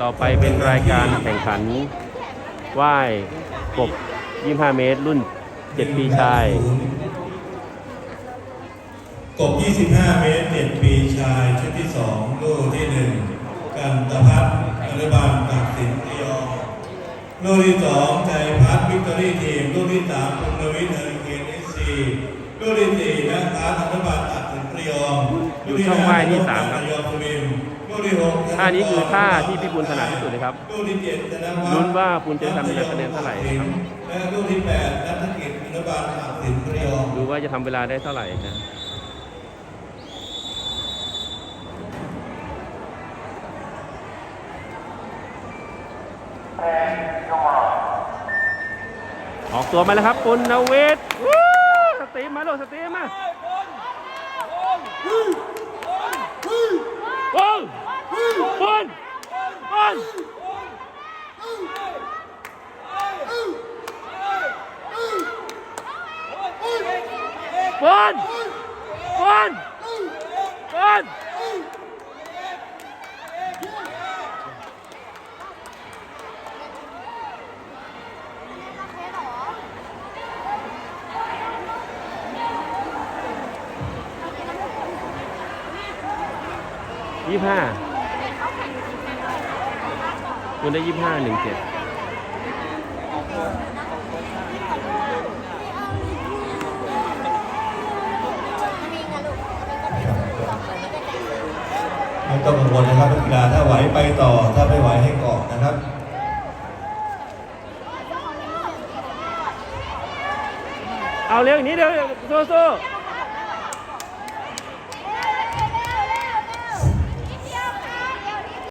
ต่อไปเป็นรายการแข่งขันว่ายกบ 25 เมตร รุ่น 7 ปีชาย กบ 25 เมตร 7 ปีชาย ชุดที่ 2 ลูกที่ 1 กันตพัฒน์อนุบาลตักสินระยองลูกที่ 2 ใจพัฒน์วิกตอรี่ทีม ลูกที่ 3 พงนวิทย์เอริเคนเอสซี ลูกที่4นักการอนุบาลตักสินระยองอยู่ช่องว่ายที่สามครับระยองพมินทร์ลูกที่6ท่านี้คือท่าที่พี่บุญถนัดที่สุดเลยครับลูกที่7ธนวัฒน์ลุ้นว่าปุณจะทำคะแนนเท่าไหร่นะครับและลูกที่8นักกิจอนุบาลตักสินระยองดูว่าจะทำเวลาได้เท่าไหร่นะออกตัวมาแล้วครับปุณณวิทย์วู้ส ตรีมมาลูกสตรีมมาปุณปุณปุณปุณปุณปุณ ยี่ห้าคุณได้ยี่ห้าหนึ่งเจ็ดไม่ต้องกังวลนะครับนักกีฬาถ้าไหวไปต่อถ้าไม่ไหวให้เกาะนะครับเอาเร็วอย่างนี้เร็วสู้ๆ